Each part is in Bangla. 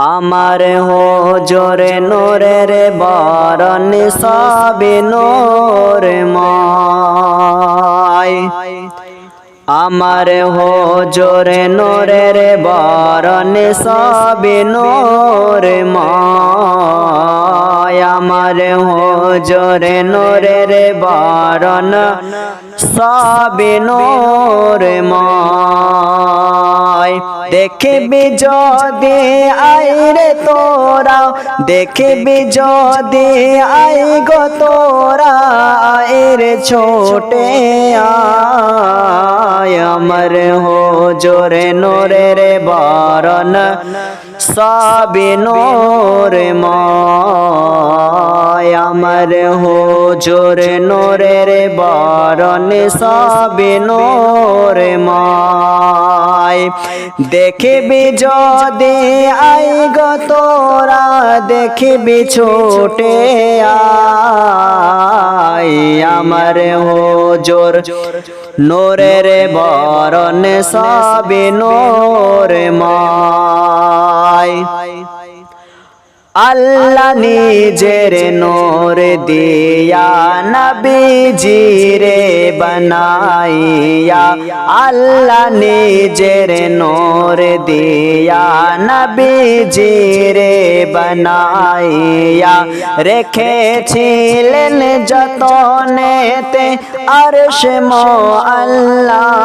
আমার হো জোরে নোরের বরণ সবে নোর আমার হো জোরে নোরের বরণ সবে নোর আমার হো জোরে নোরের বরণ সবে নোর মায়। দেখবি যদি আইরে তোরা। দেখবি যদি আই গো তোরা। আইরে ছোটে আয়। আমার হো জোরে নোরে রে বরণ। সবে নোর মায়, আমার নোরে রে বরণ সবে নোর মায়। দেখবি যদি আই গো তোরা, দেখবি ছোটে আই। আমার জোর নোরের বরণ সবে নোর মায় আল্লাহ নিজের নোর দিয়া নবীজি রে বানাইয়া, আল্লাহ নিজের নোর দিয়া নবীজি রে বানাইয়া রেখেছিলেন যতনেতে আরশ মো আল্লাহ।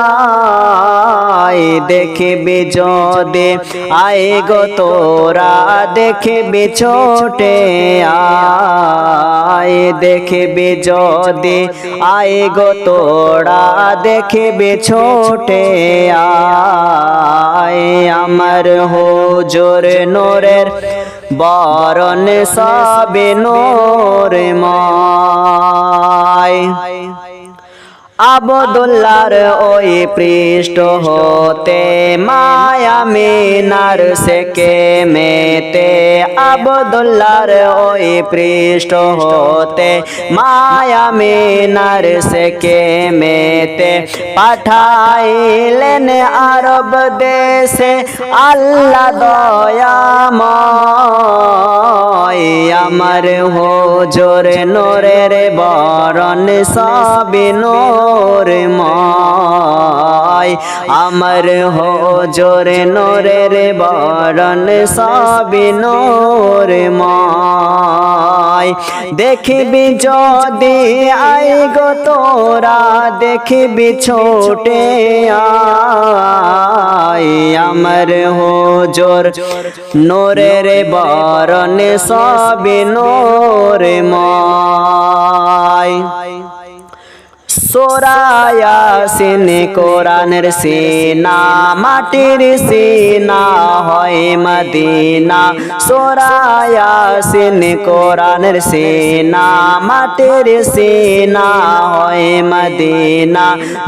দেখবি যদি। আয় গো তোরা দেখবি ছোটে আয়। দেখবি যদি। আয় গো তোরা দেখবি ছোটে আয়। আমার হো জোর নোরের বরণ সবে নোর মায়। আবদুল্লার ওই পৃষ্ঠ হতে মায়া মিনার সেকে মেতে। আবদুল্লার ওই পৃষ্ঠ হতে মায়া মিনার সেকে মেতে। পাঠাইলেন আরব দেশে আল্লাহ দয়াময়। আমার হো জোরে নোরের বরণ সবে নোর মায় আমার হো জোরে নোরের বরণ সবে নোর মায়। দেখবি যদি আই গো তোরা, দেখবি ছোটে আয় আমার হো জোর নোরের বরণ সবে নোর মায়। সোরায়াসিন কোরআনের সিনা, মাটির সিনা হয় মদিনা। সোরায়াসিন কোরআনের সিনা, মাটির সিনা হয় মদিনা।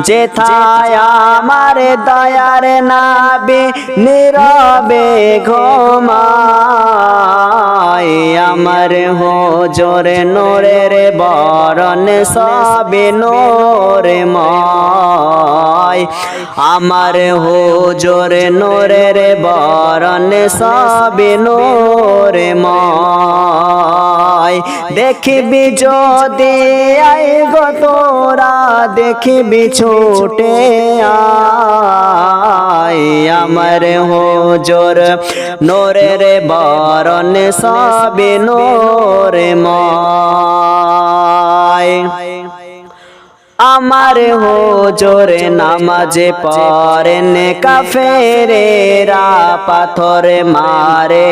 যেথায় আমার দয়ার নাবি নীরবে ঘুমায় আমার হো জোরে নোরের বরণ সবে নোর মায়। আমার হো জোরে নোরের বরণ সবে নোর মায়। দেখবি যদি আই গো তোরা, দেখবি ছোটে আয় আমার হো জোর রে বরণ সবে নোরে মায় আমার হো জোরে নামাজে পড়েন, কাফেরেরা পাথর মারে।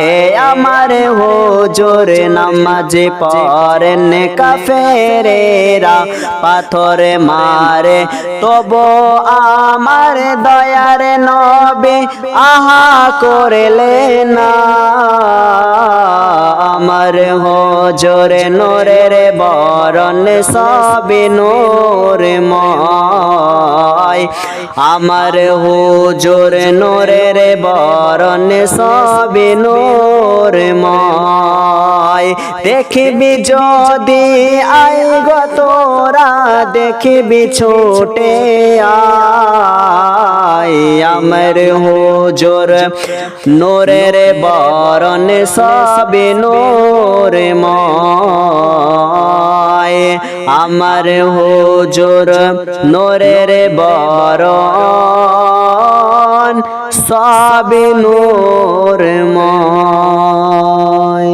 আমার হো জোরে নামাজে পড়েন, কাফেরেরা পাথর মারে। তবু আমার দয়ার নবে আহা করলে না। আমার হো জোরে রে বরণ সবে নোর ময়। আমার হো জোরে রে বরণ সবে নোর ময়। দেখবি যদি আই তোরা, দেখবি ছোটে আয় আমার হুজুর, নোরের বরণ সবে নোর ময়। আমার হুজুর, নোরের বরণ সবে নোর ময়।